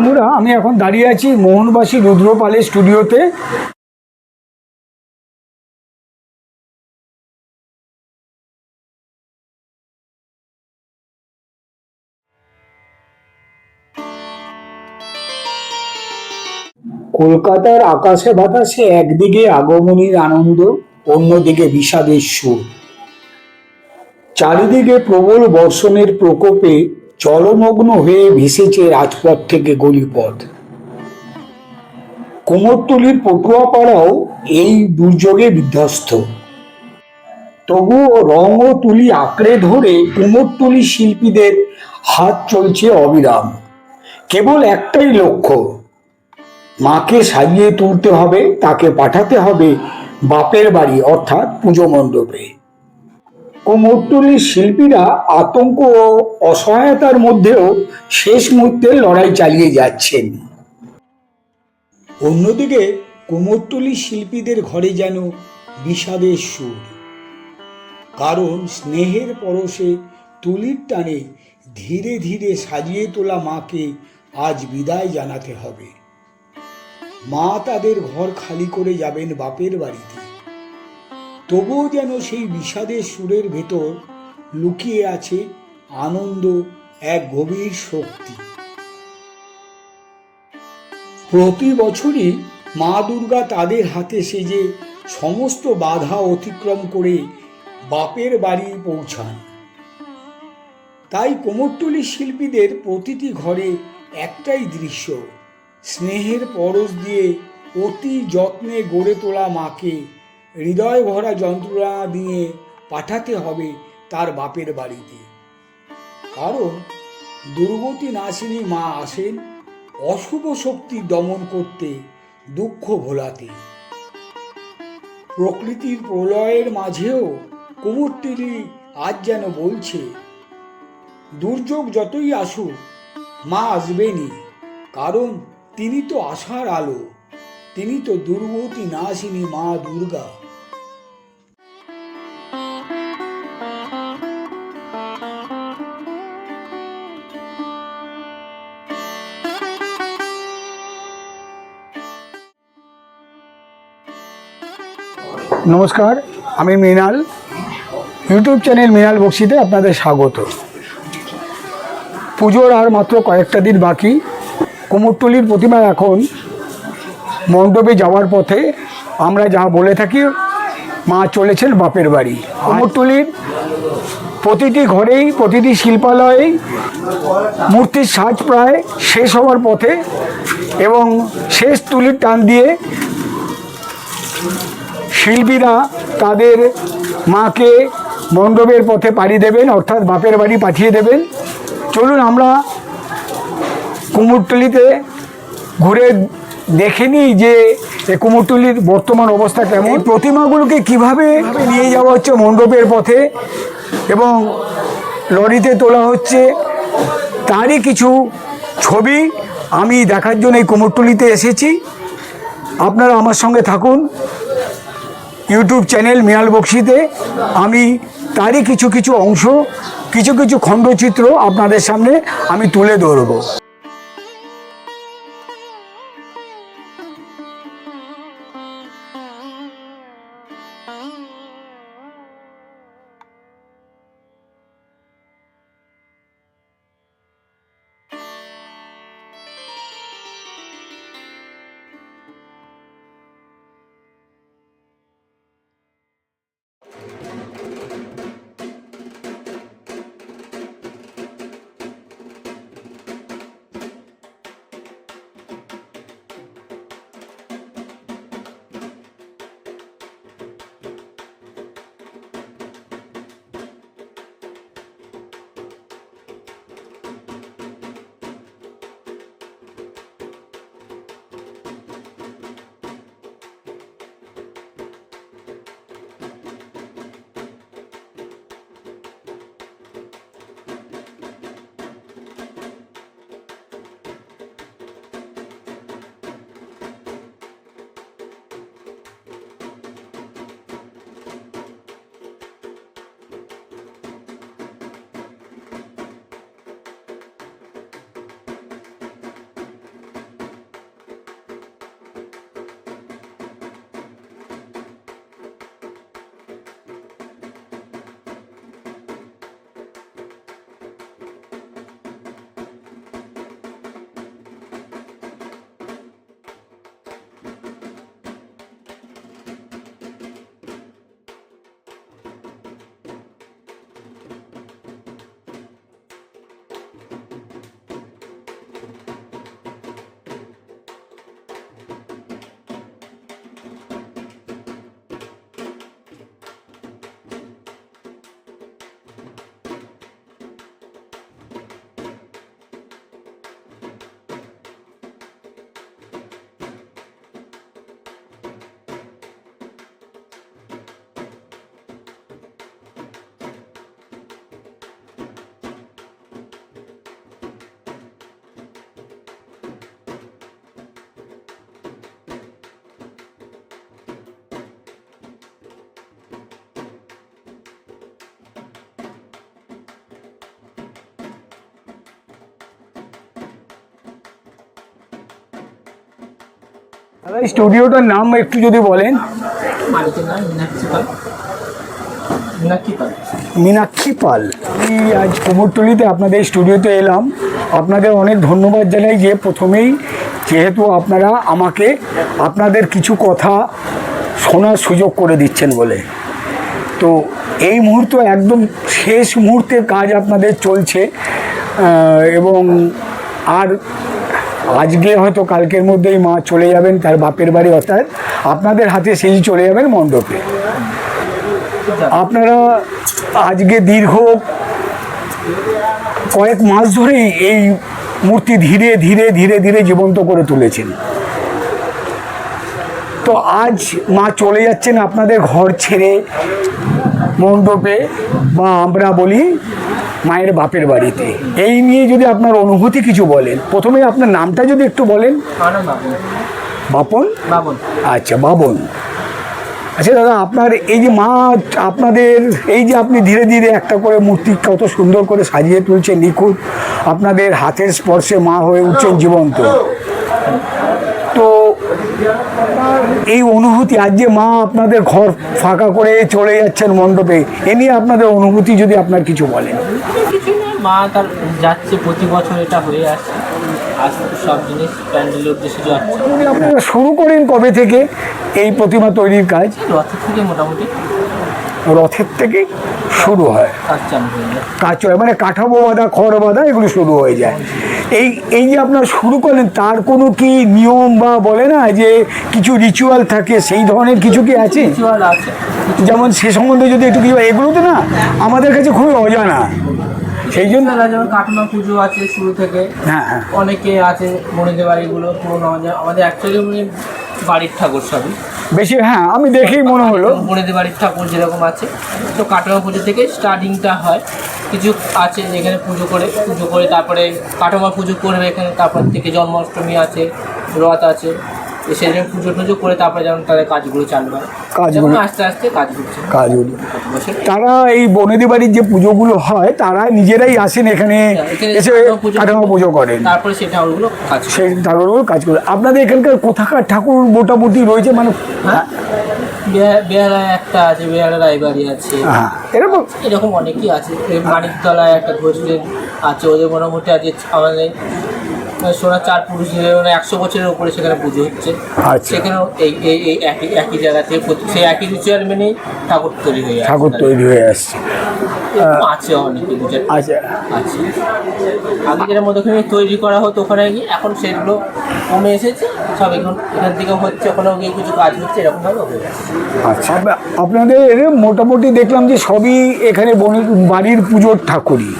বন্ধুরা, আমি এখন দাঁড়িয়ে আছি মোহনবাসী রুদ্রপালের স্টুডিওতে। কলকাতার আকাশে বাতাসে একদিকে আগমনীর আনন্দ, অন্যদিকে বিষাদের সুর। চারিদিকে প্রবল বর্ষণের প্রকোপে জলমগ্ন হয়ে ভেসেছে রাজপথ থেকে গলিপথ। কুমোরটুলির পটুয়াপাড়াও এই দুর্যোগে বিধ্বস্ত। তবুও রং ও তুলি আঁকড়ে ধরে কুমোরটুলি শিল্পীদের হাত চলছে অবিরাম। কেবল একটাই লক্ষ্য, মাকে সাজিয়ে তুলতে হবে, তাকে পাঠাতে হবে বাপের বাড়ি, অর্থাৎ পুজো মণ্ডপে। কুমোরটুলির শিল্পীরা আতঙ্ক ও অসহায়তার মধ্যেও শেষ মুহূর্তে লড়াই চালিয়ে যাচ্ছেন। অন্যদিকে কুমোরটুলি শিল্পীদের ঘরে যেন বিষাদের সুর। কারণ স্নেহের পরশে তুলির টানে ধীরে ধীরে সাজিয়ে তোলা মাকে আজ বিদায় জানাতে হবে। মা তাদের ঘর খালি করে যাবেন বাপের বাড়িতে। তবুও যেন সেই বিষাদের সুরের ভেতর লুকিয়ে আছে আনন্দ, এক গভীর শক্তি। প্রতি বছরই মা দুর্গা তাদের হাতে সেজে সমস্ত বাধা অতিক্রম করে বাপের বাড়ি পৌঁছান। তাই কোমরটুলি শিল্পীদের প্রতিটি ঘরে একটাই দৃশ্য, স্নেহের পরশ দিয়ে অতি যত্নে গড়ে তোলা মাকে হৃদয় ভরা যন্ত্রণা দিয়ে পাঠাতে হবে তার বাপের বাড়িতে। কারণ দুর্গতি নাশিনী মা আসেন অশুভ শক্তি দমন করতে, দুঃখ ভোলাতে। প্রকৃতির প্রলয়ের মাঝেও কুমোরটিলি আজ যেন বলছে, দুর্যোগ যতই আসুক, মা আসবেনই। কারণ তিনি তো আশার আলো, তিনি তো দুর্গতি নাশিনী মা দুর্গা। নমস্কার, আমি মৃণাল। ইউটিউব চ্যানেল মৃণাল বক্সিতে আপনাদের স্বাগত। পুজোর আর মাত্র কয়েকটা দিন বাকি। কুমোরটুলির প্রতিমা এখন মণ্ডপে যাওয়ার পথে আমরা যা বলে থাকি, মা চলেছেন বাপের বাড়ি। কুমোরটুলির প্রতিটি ঘরেই, প্রতিটি শিল্পালয়েই মূর্তির সাজ প্রায় শেষ হওয়ার পথে এবং শেষ তুলির টান দিয়ে শিল্পীরা তাদের মাকে মণ্ডপের পথে পাড়ি দেবেন, অর্থাৎ বাপের বাড়ি পাঠিয়ে দেবেন। চলুন আমরা কুমোরটুলিতে ঘুরে দেখে নিই যে কুমোরটুলির বর্তমান অবস্থা কেমন। প্রতিমাগুলোকে কীভাবে নিয়ে যাওয়া হচ্ছে মণ্ডপের পথে এবং লরিতে তোলা হচ্ছে, তারই কিছু ছবি আমি দেখার জন্য এই কুমোরটুলিতে এসেছি। আপনারা আমার সঙ্গে থাকুন। ইউটিউব চ্যানেল মিয়াল বক্সিতে আমি তারই কিছু কিছু অংশ, কিছু কিছু খণ্ডচিত্র আপনাদের সামনে আমি তুলে ধরবো। স্টুডিওটার নাম একটু যদি বলেন। মীনাক্ষী পাল। আমি আজ কুমোরটুলিতে আপনাদের স্টুডিওতে এলাম। আপনাদের অনেক ধন্যবাদ জানাই যে প্রথমেই যেহেতু আপনারা আমাকে আপনাদের কিছু কথা শোনার সুযোগ করে দিচ্ছেন বলে। তো এই মুহূর্ত একদম শেষ মুহূর্তের কাজ আপনাদের চলছে। এবং আর আজকে হয়তো কালকের মধ্যেই মা চলে যাবেন, তার বাপের বাড়ি অর্থাৎ আপনাদের হাতে সেই চলে যাবেন মণ্ডপে। আপনারা আজকে দীর্ঘ কয়েক মাস ধরেই এই মূর্তি ধীরে ধীরে ধীরে ধীরে জীবন্ত করে তুলেছেন। তো আজ মা চলে যাচ্ছেন আপনাদের ঘর ছেড়ে মণ্ডপে, বা আমরা বলি মায়ের বাপের বাড়িতে। এই নিয়ে যদি আপনার অনুভূতি কিছু বলেন প্রথমে আপনার নামটা যদি একটু বলেন। বাবন। বাপন? আচ্ছা বাবন। আচ্ছা দাদা আপনার এই যে মা আপনাদের এই যে আপনি ধীরে ধীরে একটা করে মূর্তি কত সুন্দর করে সাজিয়ে তুলছেন নিখুঁত। আপনাদের হাতের স্পর্শে মা হয়ে উঠছেন জীবন্ত। এই অনুভূতি আজ যে মা আপনাদের ঘর ফাঁকা করে চলে যাচ্ছেন মণ্ডপে। এ নিয়ে আপনাদের অনুভূতি যদি আপনার কিছু বলেন। মা তার যাচ্ছে প্রতি বছর এটা হয়ে আসছে। সব জিনিস প্যান্ডেলের উদ্দেশ্যে আপনারা শুরু করেন কবে থেকে এই প্রতিমা তৈরির কাজ? রথের থেকে মোটামুটি। রথের থেকে শুরু হয়। কাজ মানে কাঠামো বাঁধা খড় বাঁধা এগুলো শুরু হয়ে যায়। এই এই যে আপনার শুরু করলেন তার কোনো কি নিয়ম বা বলে না যে কিছু রিচুয়াল থাকে? সেই ধরনের কিছু কি আছে? রিচুয়াল আছে। যেমন সে সম্বন্ধে যদি একটু কিছু এগুলো তো না আমাদের কাছে খুবই অজানা। সেই জন্য যেমন কাটমা পুজো আছে শুরু থেকে। হ্যাঁ হ্যাঁ। অনেকে আছে মনিদের বাড়িগুলো পুরোনো আমাদের আমাদের অ্যাকচুয়ালি মানে বাড়ির ঠাকুর সবই। বেশি হ্যাঁ আমি দেখেই মনে হলো। বনেদের বাড়ির ঠাকুর যেরকম আছে, তো কাটোয়া পুজো থেকে স্টার্টিংটা হয়। কিছু আছে যেখানে পুজো করে পুজো করে তারপরে কাটোয়া পুজো করবে এখানে, তারপর থেকে জন্মাষ্টমী আছে, রথ আছে। তো সেই জন্য পুজো টুজো করে তারপরে যেমন তাদের কাজগুলো চালু হয়। কাজগুলো- আস্তে আস্তে কাজ করছে কাজগুলো। তারা এই বনেদি বাড়ির যে পুজোগুলো হয় তারা নিজেরাই আসেন এখানে এখানে এসে কাঠামো পুজো- করেন। তারপরে সেই ঠাকুরগুলো কাজ সেই ঠাকুরগুলো কাজ করে। আপনাদের এখানকার কোথাকার ঠাকুর মোটামুটি রয়েছে? মানে হ্যাঁ? বেহা- বেহালায় একটা আছে বেহালা রায়বাড়ি আছে। হ্যাঁ এরকম। এরকম অনেকই আছে। মানিকতলায় একটা ঘোষের আছে ওদের মোটামুটি আজকে আমাদের সোনা চার পুরুষের মানে একশো বছরের উপরে সেখানে পুজো হচ্ছে। আচ্ছা। সেখানেও এই এই এই একই একই জায়গা থেকে সেই একই রিচুয়াল মেনেই ঠাকুর তৈরি হয়ে ঠাকুর তৈরি হয়ে আসছে। আছে অনেকে আচ্ছা। আছে। আগে যেটা মধ্যখানে তৈরি করা হতো ওখানে গিয়ে এখন সেগুলো কমে এসেছে সব এখন এখান থেকে হচ্ছে ওখানেও গিয়ে কিছু কাজ হচ্ছে এরকমভাবে হয়ে যাচ্ছে আচ্ছা আপনাদের মোটামুটি দেখলাম যে সবই এখানে বাড়ির পুজোর ঠাকুরই।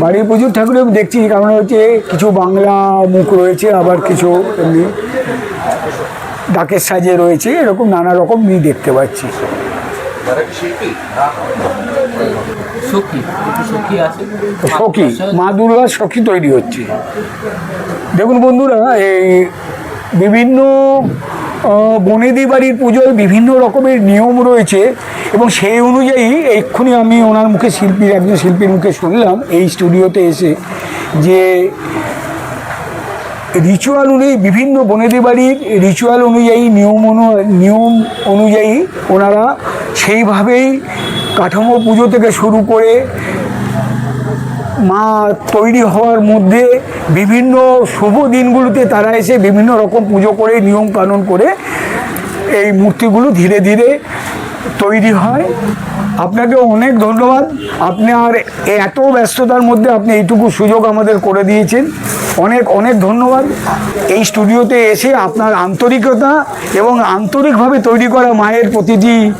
বাড়ির পুজোর ঠাকুর আমি দেখছি কারণ হচ্ছে কিছু বাংলা মুখ রয়েছে আবার কিছু এমনি ডাকের সাজে রয়েছে এরকম নানা রকম আমি দেখতে পাচ্ছি। সখী মা দুর্গার সখী তৈরি হচ্ছে। দেখুন বন্ধুরা এই বিভিন্ন বনেদি বাড়ির পুজোয় বিভিন্ন রকমের নিয়ম রয়েছে এবং সেই অনুযায়ী এক্ষুনি আমি ওনার মুখে শিল্পীর, একজন শিল্পীর মুখে শুনলাম এই স্টুডিওতে এসে যে রিচুয়াল অনুযায়ী বিভিন্ন বনেদি বাড়ির রিচুয়াল অনুযায়ী নিয়ম অনু, নিয়ম অনুযায়ী ওনারা সেইভাবেই কাঠামো পুজো থেকে শুরু করে মা তৈরি হওয়ার মধ্যে বিভিন্ন শুভ দিনগুলোতে তারা এসে বিভিন্ন রকম পুজো করে, নিয়ম কানুন করে এই মূর্তিগুলো ধীরে ধীরে তৈরি হয়। আপনাকে অনেক ধন্যবাদ। আপনি আর এত ব্যস্ততার মধ্যে আপনি এইটুকু সুযোগ আমাদের করে দিয়েছেন। অনেক অনেক ধন্যবাদ। এই স্টুডিওতে এসে আপনার আন্তরিকতা এবং আন্তরিকভাবে তৈরি করা মায়ের প্রতিটি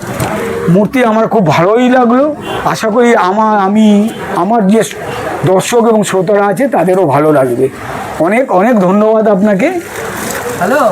মূর্তি আমার খুব ভালোই লাগল। আশা করি আমার আমি, আমার যে দর্শক এবং শ্রোতারা আছে তাদেরও ভালো লাগবে। অনেক অনেক ধন্যবাদ আপনাকে। হ্যালো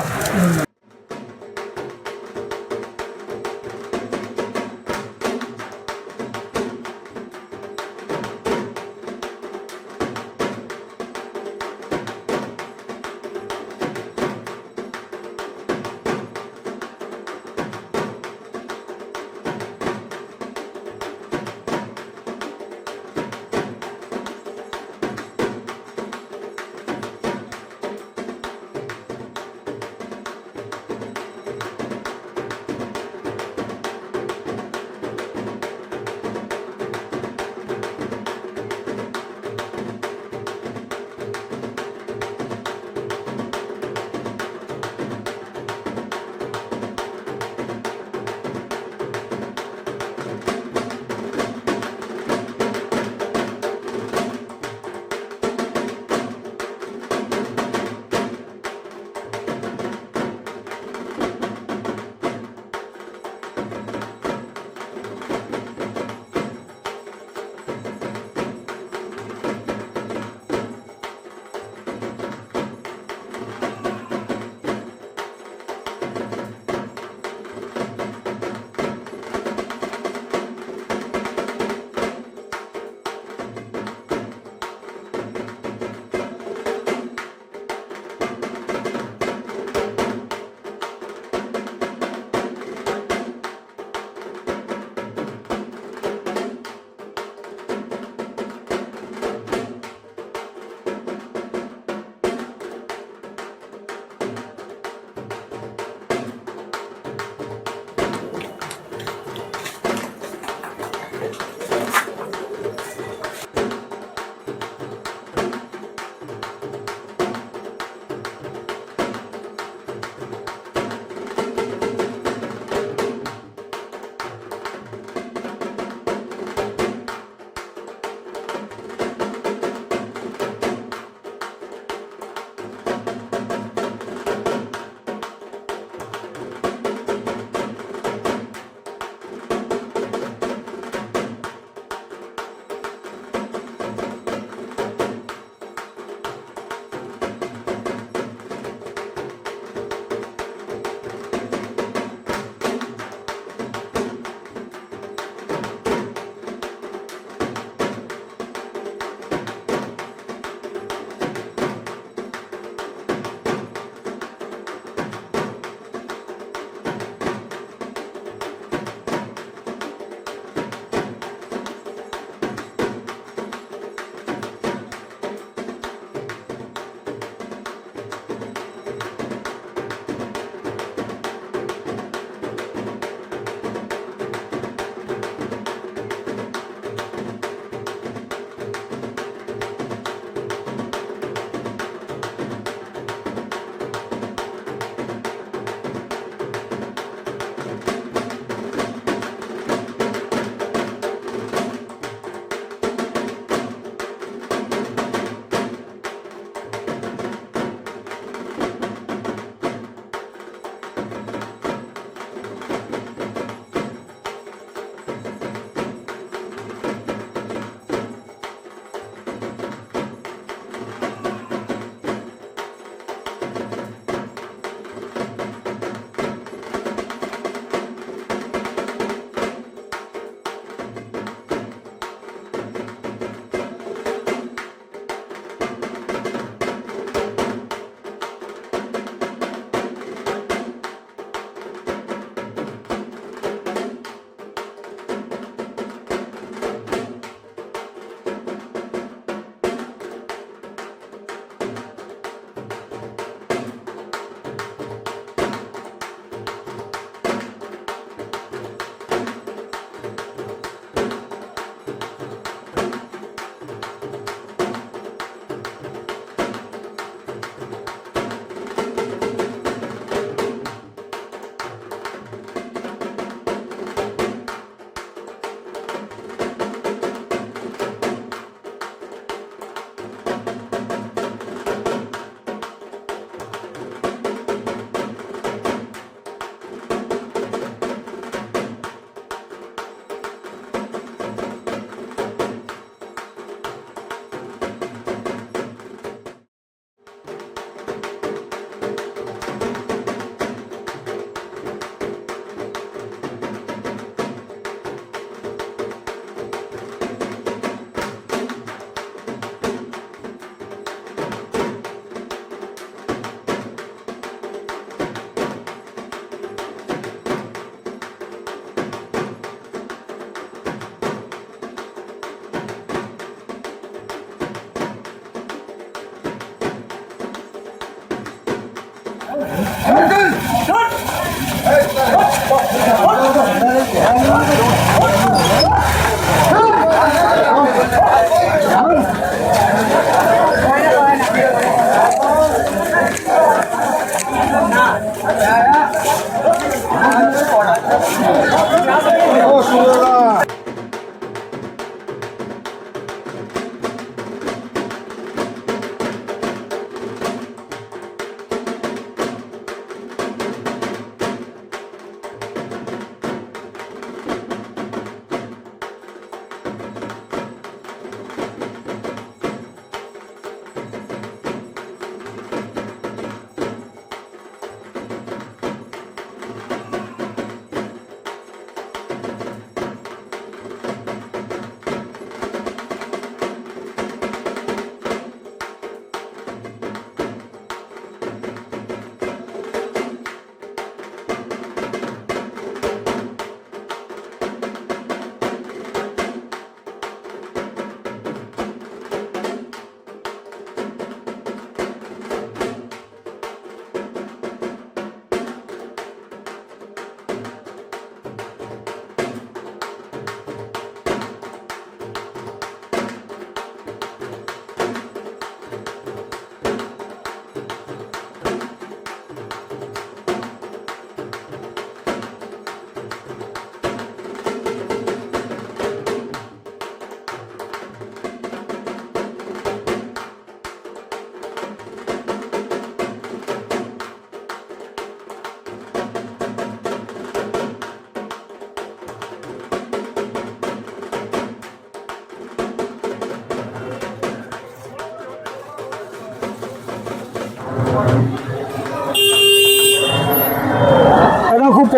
দাদা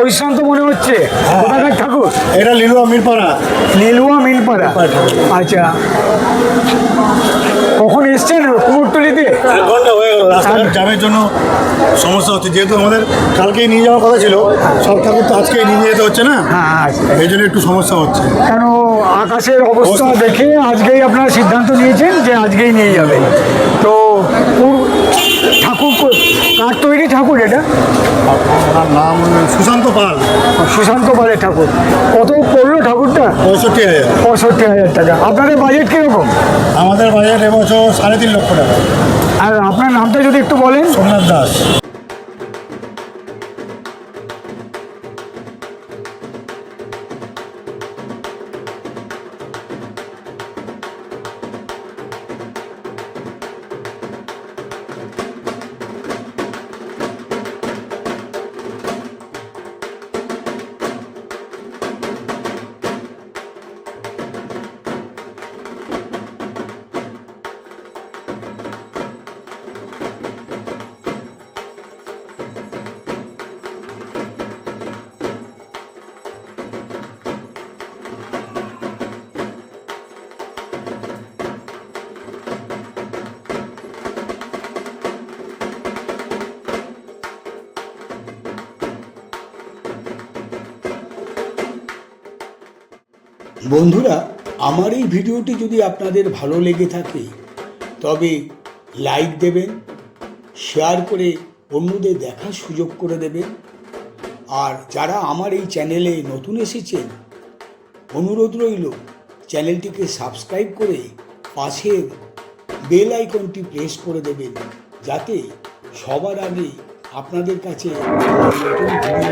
পরিশ্রান্ত মনে হচ্ছে? কোথাকার ঠাকুর? এটা লিলুয়া মিরপাড়া। লিলুয়া মিলপাড়া আচ্ছা। কখন এসছেন কুমোরটুলিতে এক ঘণ্টা হয়ে গেল রাস্তাঘাট জামের জন্য সমস্যা হচ্ছে। যেহেতু আমাদের কালকেই নিয়ে যাওয়ার কথা ছিল সব ঠাকুর তো আজকেই নিয়ে যেতে হচ্ছে না? হ্যাঁ আচ্ছা। এই জন্য একটু সমস্যা হচ্ছে। কেন আকাশের অবস্থা দেখে আজকেই আপনারা সিদ্ধান্ত নিয়েছেন যে আজকেই নিয়ে যাবেন? তো পুর- ঠাকুর কো- কার তৈরি ঠাকুর এটা ওনার নাম সুশান্ত পাল। সুশান্ত পালের ঠাকুর। কত পড়ল ঠাকুরটা? পঁয়ষট্টি হাজার। পঁয়ষট্টি হাজার টাকা। আপনাদের বাজেট কীরকম? আমাদের বাজেট এবছর সাড়ে তিন লক্ষ টাকা। আর আপনার নামটা যদি একটু বলেন। সোমনাথ দাস। বন্ধুরা, আমার এই ভিডিওটি যদি আপনাদের ভালো লেগে থাকে, তবে লাইক দেবেন, শেয়ার করে অন্যদের দেখার সুযোগ করে দেবেন আর যারা আমার এই চ্যানেলে নতুন এসেছেন, অনুরোধ রইল চ্যানেলটিকে সাবস্ক্রাইব করে পাশের বেল আইকনটি প্রেস করে দেবেন, যাতে সবার আগে আপনাদের কাছে নতুন ভিডিও।